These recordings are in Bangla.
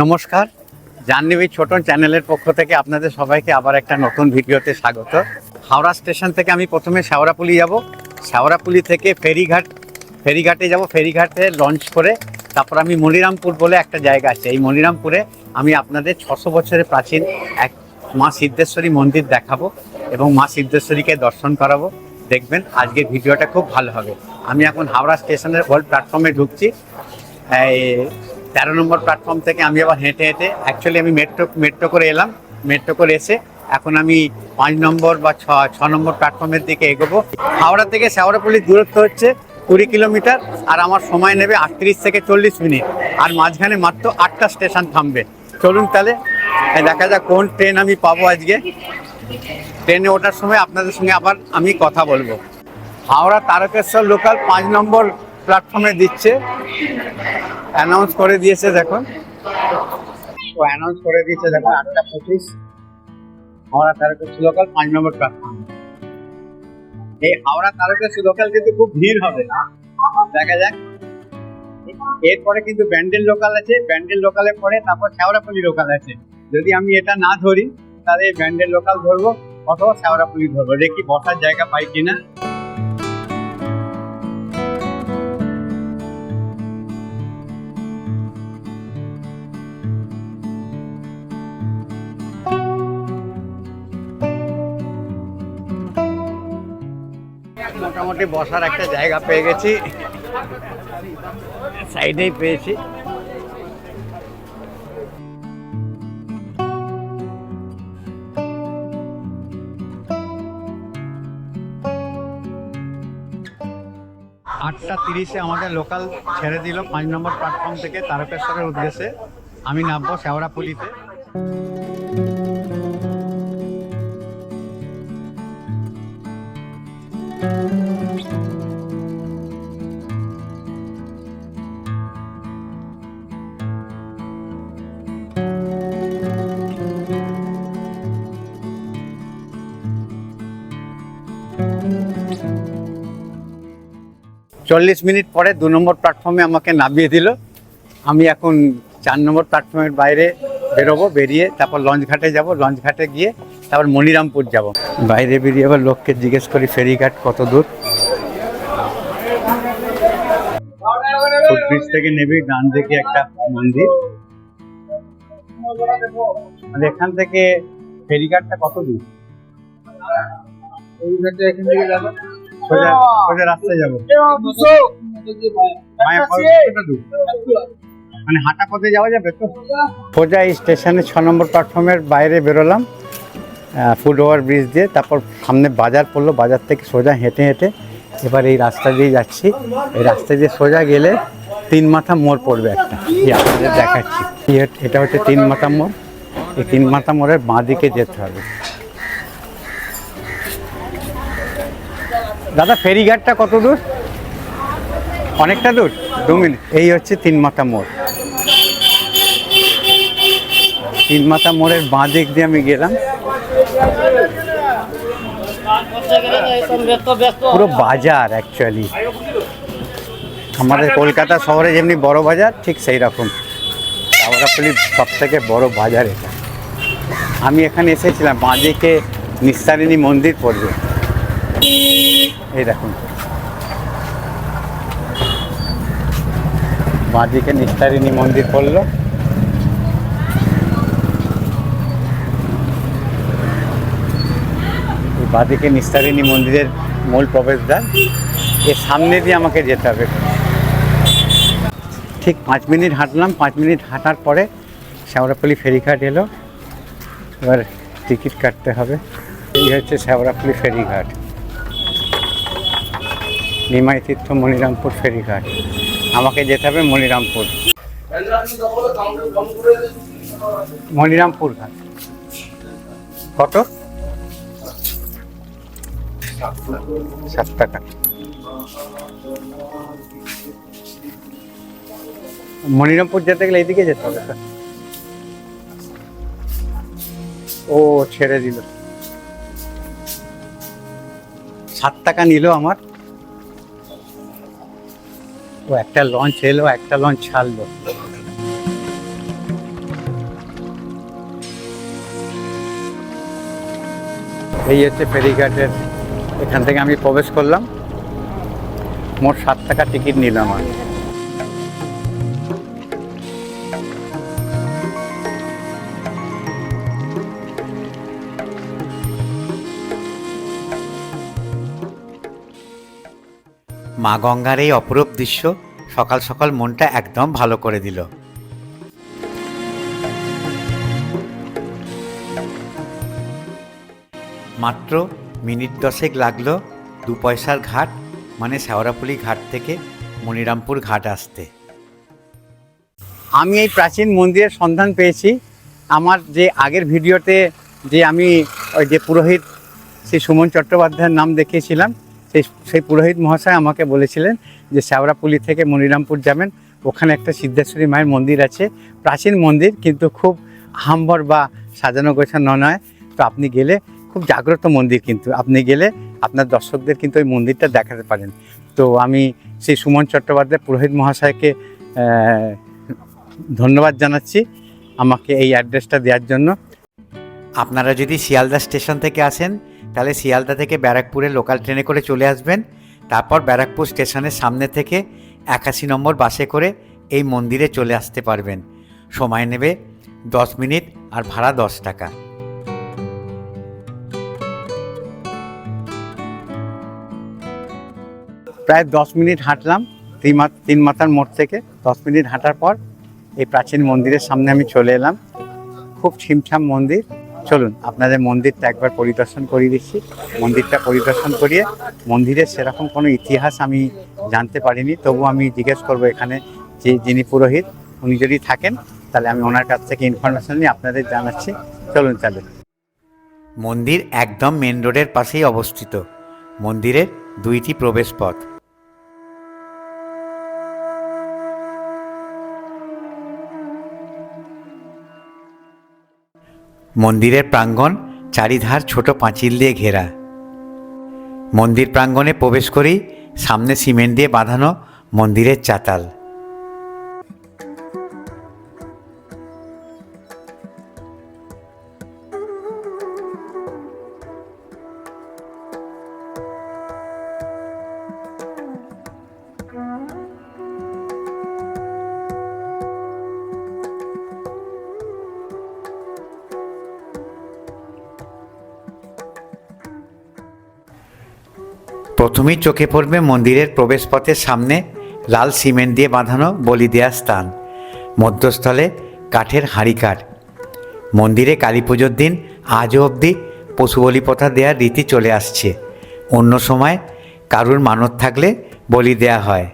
নমস্কার, জাহ্নবী ছোটন চ্যানেলের পক্ষ থেকে আপনাদের সবাইকে আবার একটা নতুন ভিডিওতে স্বাগত। হাওড়া স্টেশন থেকে আমি প্রথমে শেওড়াপুলি যাব। শেওড়াপুলি থেকে ফেরিঘাট, ফেরিঘাটে যাব, ফেরিঘাটে লঞ্চ করে তারপর আমি মনিরামপুর বলে একটা জায়গা আছে। এই মনিরামপুরে আমি আপনাদের ছশো বছরের প্রাচীন এক মা সিদ্ধেশ্বরী মন্দির দেখাবো এবং মা সিদ্ধেশ্বরীকে দর্শন করাবো। দেখবেন আজকের ভিডিওটা খুব ভালো হবে। আমি এখন হাওড়া স্টেশনের ওল্ড প্ল্যাটফর্মে ঢুকছি। তেরো নম্বর প্ল্যাটফর্ম থেকে আমি আবার হেঁটে হেঁটে অ্যাকচুয়ালি আমি মেট্রো মেট্রো করে এলাম মেট্রো করে এসে এখন আমি পাঁচ নম্বর বা ছ ছ নম্বর প্ল্যাটফর্মের দিকে এগোবো। হাওড়া থেকে শেওড়াপল্লির দূরত্ব হচ্ছে কুড়ি কিলোমিটার, আর আমার সময় নেবে আটত্রিশ থেকে চল্লিশ মিনিট, আর মাঝখানে মাত্র আটটা স্টেশন থামবে। চলুন তাহলে দেখা যাক কোন ট্রেন আমি পাবো আজকে। ট্রেনে ওঠার সময় আপনাদের সঙ্গে আবার আমি কথা বলব। হাওড়া তারকেশ্বর লোকাল পাঁচ নম্বর প্ল্যাটফর্মে দিচ্ছে। অ্যানাউন্স করে দিয়েছে দেখুন। তো অ্যানাউন্স করে দিয়েছে দেখুন, আটটা পঁচিশ। হাওড়া তারকেশ্বর লোকাল পাঁচ নম্বর প্ল্যাটফর্ম এই হাওড়া তারকেশ্বর লোকাল কিন্তু খুব ভিড় হবে দেখা যাক। এরপরে কিন্তু ব্যান্ডেল লোকাল আছে। ব্যান্ডেল লোকালের পরে তারপর শেওড়াপল্লি লোকাল আছে। যদি আমি এটা না ধরি, তাহলে ব্যান্ডেল লোকাল ধরবো, অথবা শেওড়াপল্লি ধরবো। দেখি বসার জায়গা পাই কিনা। মোটামুটি বসার একটা জায়গা পেয়ে গেছি। সাইডেই পেয়েছি। আটটা তিরিশে আমাদের লোকাল ছেড়ে দিল পাঁচ নম্বর প্ল্যাটফর্ম থেকে তারকেশ্বরের উদ্দেশ্যে। আমি নামবো শেওড়াপুলিতে চল্লিশ মিনিট পরে দু নম্বর প্ল্যাটফর্মে আমাকে নামিয়ে দিল। আমি এখন চার নম্বর প্ল্যাটফর্মের বাইরে বেরোবো, বেরিয়ে তারপর লঞ্চ ঘাটে যাব। লঞ্চ ঘাটে গিয়ে তারপর মনিরামপুর যাব। বাইরে বেরিয়ে আবার লোককে জিজ্ঞেস করি, ফেরিঘাট কত দূর? ফুটব্রিজ থেকে নেবে, ডান দিকে একটা মন্দির। আর এখান থেকে ফেরিঘাটটা কত দূর? সোজা সোজা রাস্তায় যাব। দূর? মানে হাঁটা পথে যাওয়া যাবে তো? সোজা এই স্টেশনে ছ নম্বর প্ল্যাটফর্মের বাইরে বেরোলাম ফুট ওভার ব্রিজ দিয়ে তারপর সামনে বাজার পড়ল বাজার থেকে সোজা হেঁটে হেঁটে এবার এই রাস্তা দিয়ে যাচ্ছি। এই রাস্তা দিয়ে সোজা গেলে তিন মাথা মোড় পড়বে একটা। এই আপনাদের দেখাচ্ছি। এটা হচ্ছে তিন মাথা মোড়। এই তিন মাথা মোড়ের বাঁ দিকে যেতে হবে। দাদা ফেরিঘাটটা কত দূর? অনেকটা দূর? দু মিনিট। এই হচ্ছে তিন মাথা মোড়। তিন মাথা মোড়ের বাঁ দিক দিয়ে আমি গেলাম। পুরো বাজার অ্যাকচুয়ালি আমাদের কলকাতা শহরে যেমনি বড় বাজার, ঠিক সেই রকম। হাওড়াপল্লির সব থেকে বড় বাজার এটা। আমি এখানে এসেছিলাম বাঁদিকে নিস্তারিণী মন্দির পড়বে। এই দেখুন। বাঁদিকে নিস্তারিণী মন্দির পড়ল বাঁদিকে নিস্তারিণী মন্দিরের মূল প্রবেশদ্বার। এর সামনে দিয়ে আমাকে যেতে হবে। ঠিক পাঁচ মিনিট হাঁটলাম। পাঁচ মিনিট হাঁটার পরে শ্যাওড়াপল্লি ফেরিঘাট এলো। এবার টিকিট কাটতে হবে। এই হচ্ছে শ্যাওড়াপল্লি ফেরিঘাট। নিমাই তীর্থ মনিরামপুর ফেরিঘাট। আমাকে যেতে হবে মনিরামপুর। মনিরামপুর ঘাট। কত? সাত টাকা মনিরামপুর যেতে গেলে এইদিকে যেতে হবে তো? ও, ছেড়ে দিল। সাত টাকা নিল আমার। ও একটা লঞ্চ এলো, একটা লঞ্চ ছাড়লো। এই হচ্ছে ফেরিঘাটের, এখান থেকে আমি প্রবেশ করলাম। মোট সাত টাকা টিকিট নিলাম আর মা গঙ্গার এই অপরূপ দৃশ্য সকাল সকাল মনটা একদম ভালো করে দিল। মাত্র মিনিট দশেক লাগল দু পয়সার ঘাট মানে শেওড়াপুলি ঘাট থেকে মনিরামপুর ঘাট আসতে। আমি এই প্রাচীন মন্দিরের সন্ধান পেয়েছি। আমার যে আগের ভিডিওতে যে আমি ওই যে পুরোহিত শ্রী সুমন চট্টোপাধ্যায়ের নাম দেখিয়েছিলাম সেই সেই পুরোহিত মহাশয় আমাকে বলেছিলেন যে শ্যাওড়াপুলি থেকে মনিরামপুর যাবেন। ওখানে একটা সিদ্ধেশ্বরী মায়ের মন্দির আছে। প্রাচীন মন্দির, কিন্তু খুব হাম্বর বা সাজানো গোছানো নয়। তো আপনি গেলে খুব জাগ্রত মন্দির কিন্তু। আপনি গেলে আপনার দর্শকদের কিন্তু ওই মন্দিরটা দেখাতে পারেন। তো আমি সেই সুমন চট্টোপাধ্যায় পুরোহিত মহাশয়কে ধন্যবাদ জানাচ্ছি আমাকে এই অ্যাড্রেসটা দেওয়ার জন্য। আপনারা যদি শিয়ালদা স্টেশন থেকে আসেন তাহলে শিয়ালদা থেকে ব্যারাকপুরে লোকাল ট্রেনে করে চলে আসবেন। তারপর ব্যারাকপুর স্টেশনের সামনে থেকে একাশি নম্বর বাসে করে এই মন্দিরে চলে আসতে পারবেন। সময় নেবে দশ মিনিট আর ভাড়া দশ টাকা। প্রায় দশ মিনিট হাঁটলাম তিন মাথার মোড় থেকে দশ মিনিট হাঁটার পর এই প্রাচীন মন্দিরের সামনে আমি চলে এলাম। খুব ছিমছাম মন্দির। চলুন। আপনাদের মন্দিরটা একবার পরিদর্শন করিয়ে দিচ্ছি। মন্দিরটা পরিদর্শন করিয়ে মন্দিরের সেরকম কোনো ইতিহাস আমি জানতে পারিনি। তবু আমি জিজ্ঞেস করব এখানে যে যিনি পুরোহিত উনি যদি থাকেন তাহলে আমি ওনার কাছ থেকে ইনফরমেশন নিয়ে আপনাদের জানাচ্ছি। চলুন চলুন। মন্দির একদম মেন রোডের পাশেই অবস্থিত। মন্দিরের দুইটি প্রবেশ পথ মন্দিরের প্রাঙ্গণ চারিধার ছোট পাঁচিল দিয়ে ঘেরা। মন্দির প্রাঙ্গণে প্রবেশ করেই সামনে সিমেন্ট দিয়ে বাঁধানো মন্দিরের চাতাল। প্রথমেই চোখে পড়বে মন্দিরের প্রবেশপথের সামনে লাল সিমেন্ট দিয়ে বাঁধানো বলি দেওয়ার স্থান, মধ্যস্থলে কাঠের হাঁড়িকাঠ। মন্দিরে কালী পুজোর দিন আজও অবধি পশু বলি প্রথা দেওয়ার রীতি চলে আসছে। অন্য সময় কারুর মানত থাকলে বলি দেয়া হয়।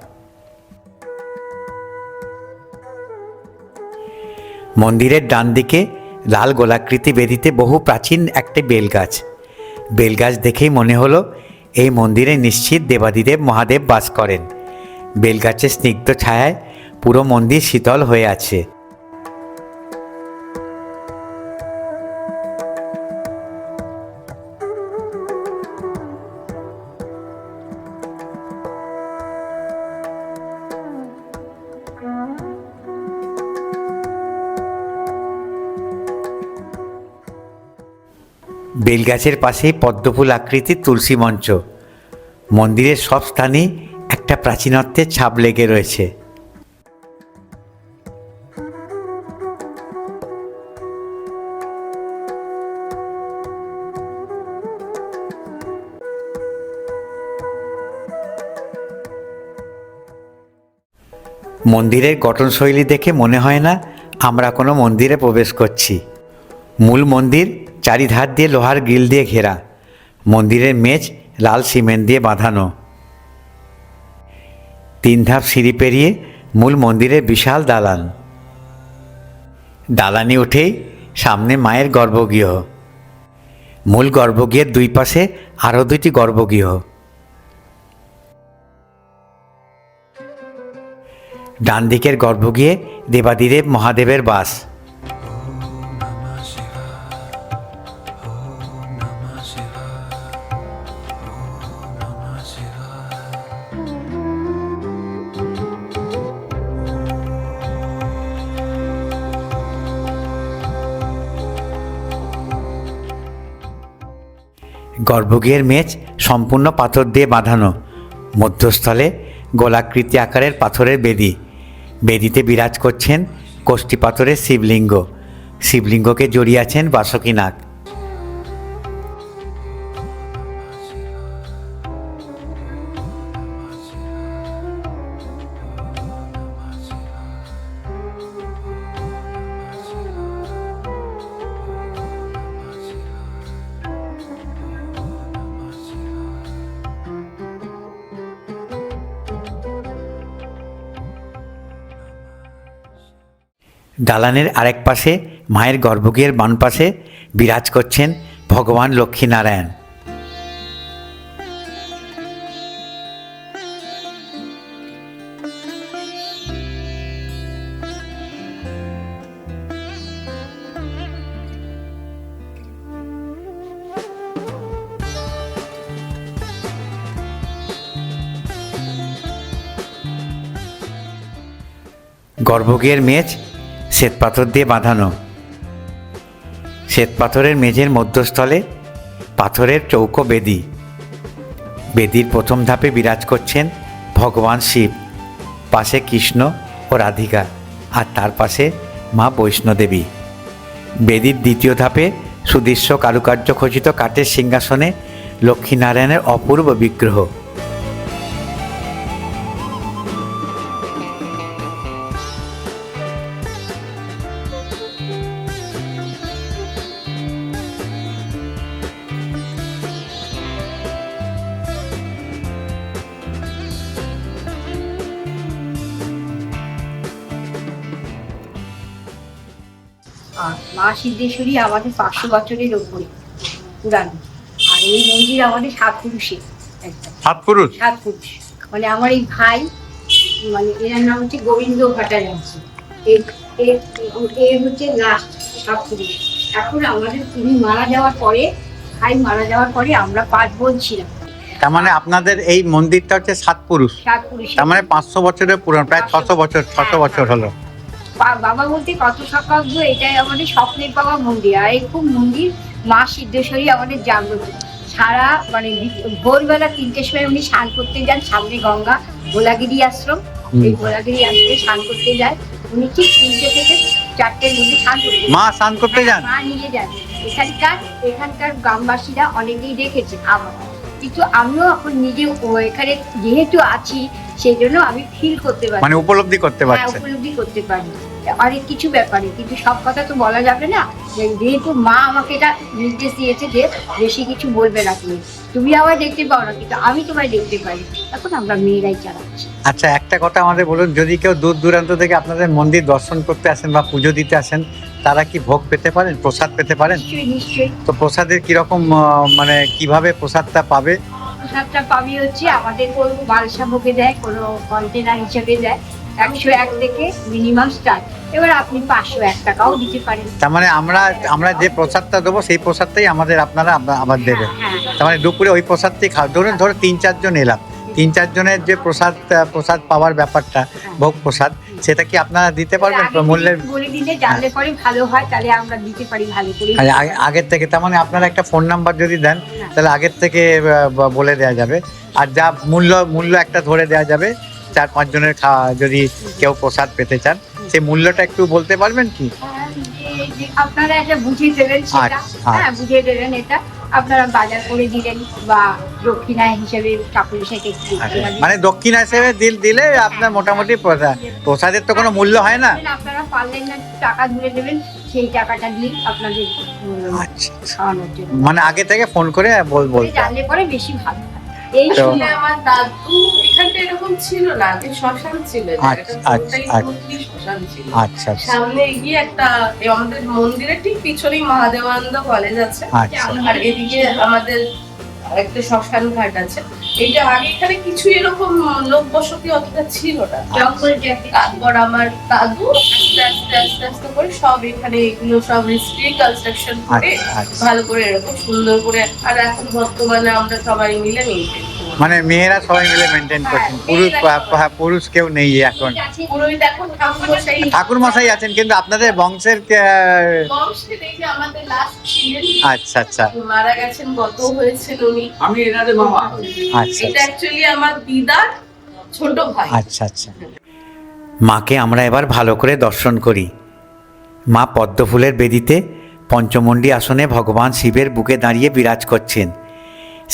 মন্দিরের ডান দিকে লাল গোলাকৃতি বেদিতে বহু প্রাচীন একটি বেলগাছ। বেলগাছ দেখেই মনে হলো এই মন্দিরে নিশ্চিত দেবাদিদেব মহাদেব বাস করেন। বেলগাছের স্নিগ্ধ ছায়ায় পুরো মন্দির শীতল হয়ে আছে। বেলগাছের পাশেই পদ্মফুল আকৃতির তুলসী মঞ্চ। মন্দিরের সব স্থানেই একটা প্রাচীনত্বের ছাপ লেগে রয়েছে। মন্দিরের গঠনশৈলী দেখে মনে হয় না আমরা কোনো মন্দিরে প্রবেশ করছি। মূল মন্দির চারিধার দিয়ে লোহার গ্রিল দিয়ে ঘেরা। মন্দিরের মেঝ লাল সিমেন্ট দিয়ে বাঁধানো। তিন ধাপ সিঁড়ি পেরিয়ে মূল মন্দিরের বিশাল দালান। দালানে উঠেই সামনে মায়ের গর্ভগৃহ। মূল গর্ভগৃহের দুই পাশে আরও দুইটি গর্ভগৃহ। ডান দিকের গর্ভগৃহে দেবাদিদেব মহাদেবের বাস। গর্ভগৃহের মেজ সম্পূর্ণ পাথর দিয়ে বাঁধানো। মধ্যস্থলে গোলাকৃতি আকারের পাথরের বেদি। বেদিতে বিরাজ করছেন কষ্টি পাথরের শিবলিঙ্গ। শিবলিঙ্গকে জড়িয়ে আছেন বাসকীনাগ দালানের আরেক পাশে মায়ের গর্ভগৃহের বাম পাশে বিরাজ করছেন ভগবান লক্ষ্মীনারায়ণ। গর্ভগৃহের মেঝ শ্বেতপাথর দিয়ে বাঁধানো। শ্বেতপাথরের মেঝের মধ্যস্থলে পাথরের চৌকো বেদি। বেদির প্রথম ধাপে বিরাজ করছেন ভগবান শিব, পাশে কৃষ্ণ ও রাধিকা, আর তার পাশে মা বৈষ্ণোদেবী। বেদির দ্বিতীয় ধাপে সুদৃশ্য কারুকার্য খচিত কাঠের সিংহাসনে লক্ষ্মীনারায়ণের অপূর্ব বিগ্রহ। মা সিদ্ধেশ্বরী আমাদের পাঁচশো বছরের ওপরে পুরানো আর এই মন্দির আমাদের সাত একটা সাত পুরুষ? সাত পুরুষ। মানে আমার এই ভাই মানে এনার নাম হচ্ছে গোবিন্দ ভট্টাচার্য। এর হচ্ছে লাস্ট সাত পুরুষ। এখন আমাদের তিনি মারা যাওয়ার পরে ভাই মারা যাওয়ার পরে আমরা পাঁচ বোন ছিলাম। তার মানে আপনাদের এই মন্দিরটা হচ্ছে সাত পুরুষ। সাত পুরুষ তার মানে পাঁচশো বছরের পুরান প্রায় ছশো বছর ছশো বছর হলো। বাবা বলতে কত সকাব্য এটাই আমাদের স্বপ্নের পাওয়া মন্দির। আর এই খুব মন্দির মা সিদ্ধেশ্বরী আমাদের জাগ্রত। সারা মানে ভোরবেলা তিনটের সময় উনি স্নান করতে যান সামনে গঙ্গা গোলাগিরি আশ্রম। এই গোলাগিরি আশ্রমে স্নান করতে যায়। উনি ঠিক তিনটে থেকে চারটের মধ্যে স্নান করতে মা স্নান করতে যান? মা নিয়ে যান। এখানকার এখানকার গ্রামবাসীরা অনেকেই দেখেছে। আমার কিন্তু আমিও এখন নিজে এখানে যেহেতু আছি সেই জন্য আমি ফিল করতে পারি মানে উপলব্ধি করতে হ্যাঁ পারছে। উপলব্ধি করতে পারি অনেক কিছু ব্যাপারে কিন্তু সব কথা তো বলা যাবে না। যেহেতু মা আমাকে এটা নির্দেশ দিয়েছে যে বেশি কিছু বলবে না তুমি। তুমি আবার দেখতে পাও না কিন্তু আমি তোমায় দেখতে পারি এখন আমরা মেয়েরাই চালাচ্ছি। আচ্ছা একটা কথা আমাদের বলুন যদি কেউ দূর দূরান্ত থেকে আপনাদের মন্দির দর্শন করতে আসেন বা পুজো দিতে আসেন তারা কি ভোগ পেতে পারেন প্রসাদ পেতে পারেন? তো প্রসাদের কীরকম মানে কীভাবে প্রসাদটা পাবে? প্রসাদটা পাবি হচ্ছে আমাদের কোনো বালসা ভোগে দেয় কোনো কন্টেনার হিসেবে দেয়। একশো এক থেকে মিনিমাম স্টার্ট এবার আপনি পাঁচশো এক টাকাও দিতে পারেন। তার মানে আমরা আমরা যে প্রসাদটা দেবো সেই প্রসাদটাই আমাদের আপনারা আবা- আবার দেবেন। হ্যাঁ। হ্যাঁ তার মানে দুপুরে ওই প্রসাদটাই খাওয়া ধরুন ধরো তিন চারজন এলাম। তিন চারজনের যে প্রসাদ প্রসাদ পাওয়ার ব্যাপারটা ভোগ প্রসাদ সেটা কি আপনারা দিতে পারবেন? মূল্যের বলে দিলে জানলে পরে ভালো হয় তাহলে আমরা দিতে পারি ভালো করে আগে- আগে- আগের থেকে তার মানে আপনারা একটা ফোন নাম্বার যদি দেন তাহলে আগের থেকে বলে দেওয়া যাবে। আর যা মূল্য মূল্য একটা ধরে দেওয়া যাবে চার পাঁচ জনের খাওয়া যদি কেউ প্রসাদ পেতে চান সেই মূল্যটা একটু বলতে পারবেন কি? হ্যাঁ, আপনারা এটা বুঝিয়ে দেবেন সেটা। আচ্ছা, হ্যাঁ বুঝিয়ে দেবেন এটা। আপনারা বাজার করে দিলেন বা দক্ষিণা হিসেবে ঠাকুর সেকে মানে দক্ষিণ হিসেবে দিল দিলে আপনার মোটামুটি প্রসাদের তো কোনো মূল্য হয় না। আপনারা পারলেন না টাকা ধরে দেবেন সেই টাকাটা দিয়ে আপনাদের আচ্ছা মানে আগে থেকে ফোন করে বল হবে। জানলে পরে বেশি ভালো। হয় এই শুনে আমার দাদু এখানটা এরকম ছিল না আগে শ্মশান ছিল আচ্ছা, আচ্ছা, আচ্ছা। আচ্ছা সামনে এগিয়ে একটা আমাদের মন্দিরের ঠিক পিছনেই মহাদেবানন্দ কলেজ আছে। আর এদিকে আমাদের একটা শ্মশান ঘাট আছে। এটা আগে এখানে কিছু এরকম লোক বসতি অতটা ছিল না। জঙ্গল তারপর আমার দাদু আস্তে আস্তে আস্তে আস্তে করে সব এখানে এগুলো সব করে আচ্ছা, আচ্ছা। ভালো করে এরকম সুন্দর করে আর এখন বর্তমানে আমরা সবাই মিলে মিলতে মানে মেয়েরা সবাই মিলে মেনটেন করছেন। পুরুষ হ্যাঁ, পুরুষ কেউ নেই এখন। ঠাকুরমশাই ঠাকুর মশাই আছেন কিন্তু আপনাদের বংশের আচ্ছা আচ্ছা। মারা গেছেন গত হয়েছেন উনি আমি এনাদের মামা। আচ্ছা এটা অ্যাকচুয়ালি আমার দিদার ছোট ভাই। আচ্ছা আচ্ছা। মাকে আমরা এবার ভালো করে দর্শন করি। মা পদ্মফুলের বেদিতে পঞ্চমণ্ডী আসনে ভগবান শিবের বুকে দাঁড়িয়ে বিরাজ করছেন।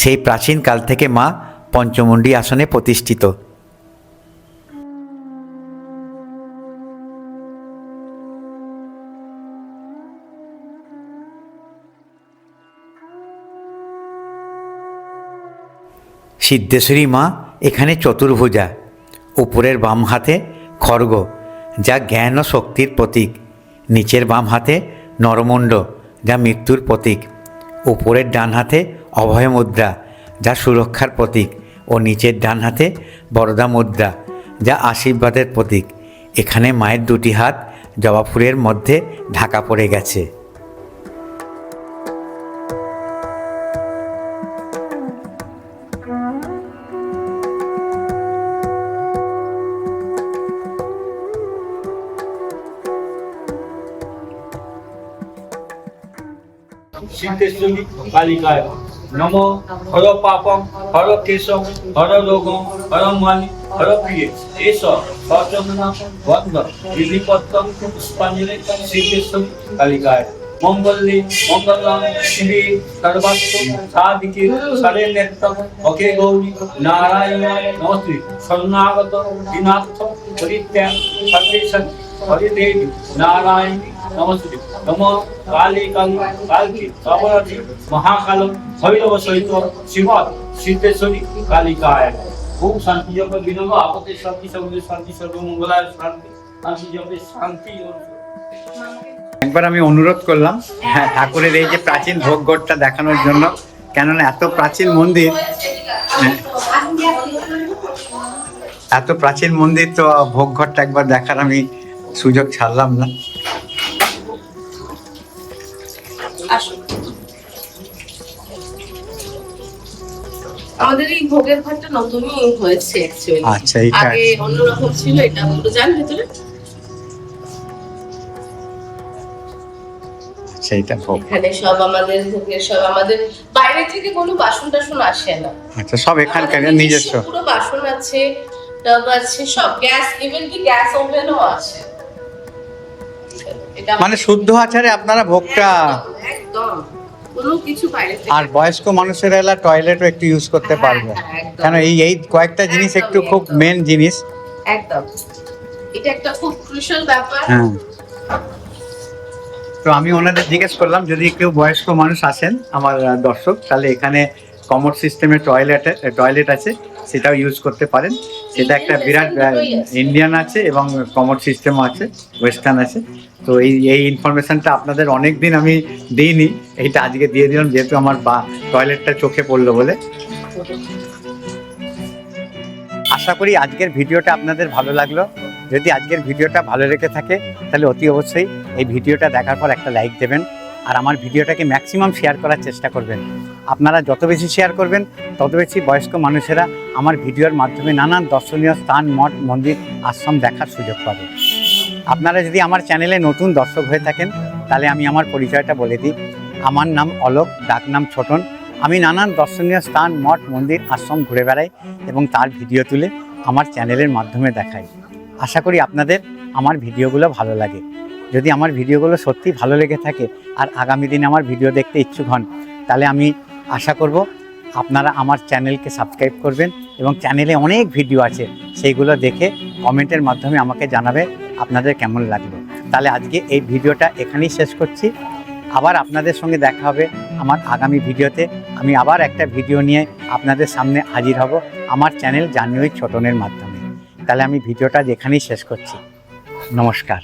সেই প্রাচীন কাল থেকে মা পঞ্চমণ্ডী আসনে প্রতিষ্ঠিত। সিদ্ধেশ্বরী মা এখানে চতুর্ভুজা, উপরের বাম হাতে খড়গ, যা জ্ঞান ও শক্তির প্রতীক। নিচের বাম হাতে নরমুণ্ড, যা মৃত্যুর প্রতীক। উপরের ডান হাতে অভয় মুদ্রা, যা সুরক্ষার প্রতীক, ও নিচের ডান হাতে বরদা মুদ্রা, যা আশীর্বাদের প্রতীক। এখানে মায়ের দুটি হাত জবা ফুলের মধ্যে ঢাকা পড়ে গেছে। সিদ্ধেশ্বরী কালিকায় नमो हर पापम, हर केशम हर रोगम, हर मन, हर प्रिय। एष सचंदना वंद विधिपत्तम पुष्पांजलि श्रीकृष्ण कालिकाय। मंगल्य मंगलम श्री सर्वस्व साधिके सरे नेत्रम ओके गौरी नारायण नमस्ते। शरणागत दिनाथ परित्याग सर्वेशन हरिदेव नारायण, नमस्ते। নম কালী কালী কালকি কবরতি মহাকাল ভৈরব সহিত শিব সিদ্ধেশ্বরী কালিকায়। খুব শান্তি জপ বিনব আপদে শান্তি সর্বদে শান্তি সর্বমঙ্গলায় শান্তি। শান্তি জপে শান্তি একবার আমি অনুরোধ করলাম হ্যাঁ ঠাকুরের এই যে প্রাচীন ভোগঘরটা দেখানোর জন্য কেননা এত প্রাচীন মন্দির হ্যাঁ, এত প্রাচীন মন্দির তো ভোগঘরটা একবার দেখার আমি সুযোগ ছাড়লাম না। আমাদের এই ভোগের ঘরটা নতুনই হয়েছে অ্যাকচুয়ালি আচ্ছা এইটা আগে অন্যরকম ছিল এটা পুরো যান ভেতরে। আচ্ছা ভোগ। এখানে সব আমাদের ভোগের সব আমাদের বাইরে থেকে কোনো বাসন টাসন আসে না। আচ্ছা সব এখানকার নিজস্ব। পুরো বাসন আছে টব আছে সব গ্যাস ইভেন কি গ্যাস ওভেনও আছে। এটা মানে শুদ্ধ আচারে আপনারা ভোগটা একদম। কোনো কিছু বাইরে থেকে আর বয়স্ক মানুষের এলা টয়লেটও একটু ইউজ করতে হ্যাঁ, পারবে। হ্যাঁ, কেন এই এই কয়েকটা জিনিস একটু খুব মেন জিনিস। একদম। এটা একটা খুব ক্রুশাল ব্যাপার। হ্যাঁ। তো আমি ওনাদের জিজ্ঞেস করলাম যদি কেউ বয়স্ক মানুষ আসেন আমার দর্শক তাহলে এখানে কমোড সিস্টেমে টয়লেট টয়লেট আছে সেটাও ইউজ করতে পারেন। সেটা একটা বিরাট। ইন্ডিয়ান আছে এবং কমোড সিস্টেমও আছে ওয়েস্টার্ন আছে। তো এই এই ইনফরমেশনটা আপনাদের অনেক দিন আমি দিইনি এইটা আজকে দিয়ে দিলাম যেহেতু আমার বা টয়লেটটা চোখে পড়ল বলে। আশা করি আজকের ভিডিওটা আপনাদের ভালো লাগল। যদি আজকের ভিডিওটা ভালো লেগে থাকে তাহলে অতি অবশ্যই এই ভিডিওটা দেখার পর একটা লাইক দেবেন। আর আমার ভিডিওটাকে ম্যাক্সিমাম শেয়ার করার চেষ্টা করবেন। আপনারা যত বেশি শেয়ার করবেন, তত বেশি বয়স্ক মানুষেরা আমার ভিডিওর মাধ্যমে নানান দর্শনীয় স্থান, মঠ, মন্দির, আশ্রম দেখার সুযোগ পাবে। আপনারা যদি আমার চ্যানেলে নতুন দর্শক হয়ে থাকেন, তাহলে আমি আমার পরিচয়টা বলে দিই। আমার নাম অলোক, ডাক নাম ছোটন। আমি নানান দর্শনীয় স্থান, মঠ, মন্দির, আশ্রম ঘুরে বেড়াই এবং তার ভিডিও তুলে আমার চ্যানেলের মাধ্যমে দেখাই। আশা করি আপনাদের আমার ভিডিওগুলো ভালো লাগে। যদি আমার ভিডিওগুলো সত্যি ভালো লেগে থাকে আর আগামী দিনে আমার ভিডিও দেখতে ইচ্ছুক হন, তাহলে আমি আশা করব আপনারা আমার চ্যানেলকে সাবস্ক্রাইব করবেন এবং চ্যানেলে অনেক ভিডিও আছে, সেইগুলো দেখে কমেন্টের মাধ্যমে আমাকে জানাবে আপনাদের কেমন লাগল। তাহলে আজকে এই ভিডিওটা এখানেই শেষ করছি। আবার আপনাদের সঙ্গে দেখা হবে আমার আগামী ভিডিওতে। আমি আবার একটা ভিডিও নিয়ে আপনাদের সামনে হাজির হব আমার চ্যানেল জানুয়ারি ছোটনের মাধ্যমে। তাহলে আমি ভিডিওটা যেখানেই শেষ করছি। নমস্কার।